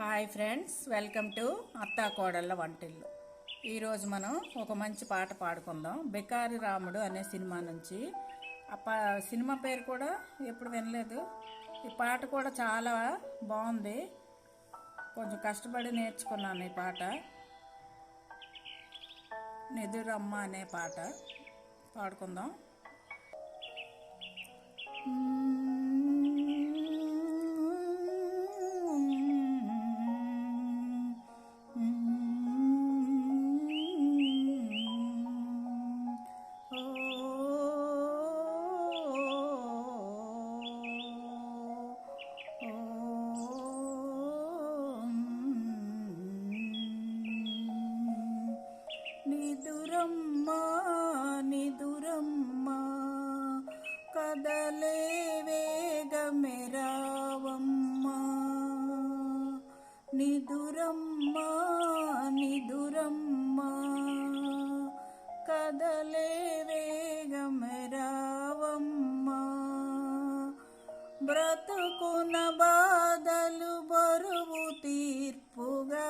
Hi friends welcome to అత్తా కోడళ్ళ వంటిల్లు. ఈరోజు మనం ఒక మంచి పాట పాడుకుందాం. బెకారి రాముడు అనే సినిమా నుంచి. ఆ పా సినిమా పేరు కూడా ఎప్పుడు వినలేదు. ఈ పాట కూడా చాలా బాగుంది. కొంచెం కష్టపడి నేర్చుకున్నాను ఈ పాట. నిదురమ్మ అనే పాట పాడుకుందాం. బ్రతుకున బాధలు బరువు తీర్పుగా.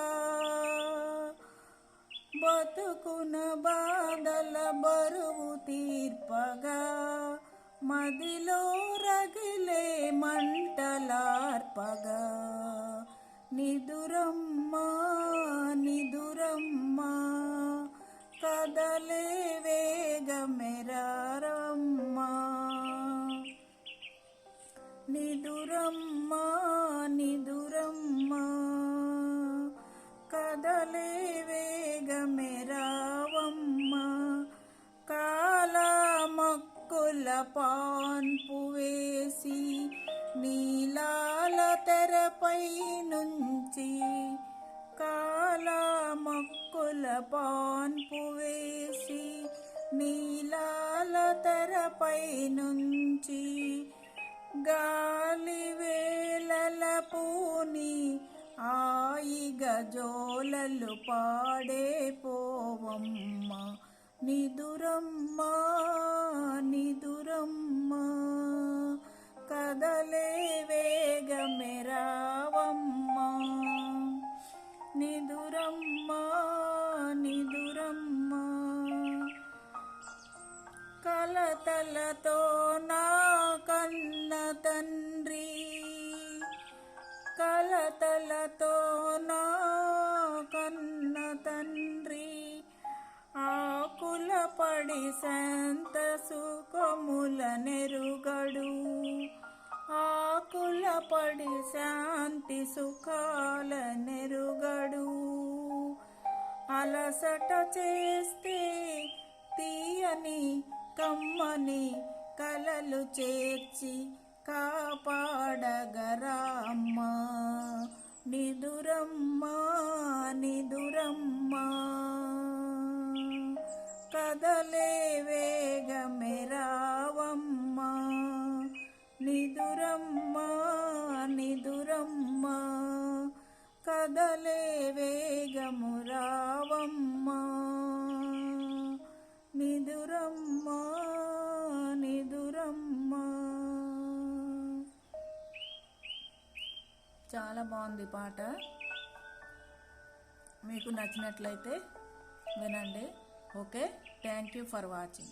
బతుకున బాధల బరువు తీర్పగా. మదిలో రగిలే మంటలార్పగా. నిదురమ్మా నిదురమ్మా కదలే నిదురమ్మా నిదురమ్మా కదలే వేగమెరావమ్మా కాలమక్కుల పాన్పు వేసి నీలాల తెరపై నుంచి కాలమక్కుల పాన్పు వేసి నీలాల తెరపై నుంచి గాలి ఆయి పాడే పోవమ్మ. నిదురమ్మ నిదురమ్మ. కదలే వేగమెరావమ్మ నిదురమ్మ నిదురమ్మ. కలతలతో నా కన్న తండ్రి. కలతలతో నా పడి శాంత సుఖముల నెరుగడు. ఆకుల పడి శాంతి సుఖాల నెరుగడు. అలసట చేస్తే తీయని కమ్మని కలలు చేర్చి కాపాడగరామ్మ. నిదురమ్మ నిదురమ్మా. కదలే వేగమెరావమ్మ నిదురమ్మ నిదురమ్మ. కదలే వేగమురావమ్మ నిదురమ్మ నిదురమ్మ. చాలా బాగుంది పాట. మీకు నచ్చినట్లయితే వినండి. Okay thank you for watching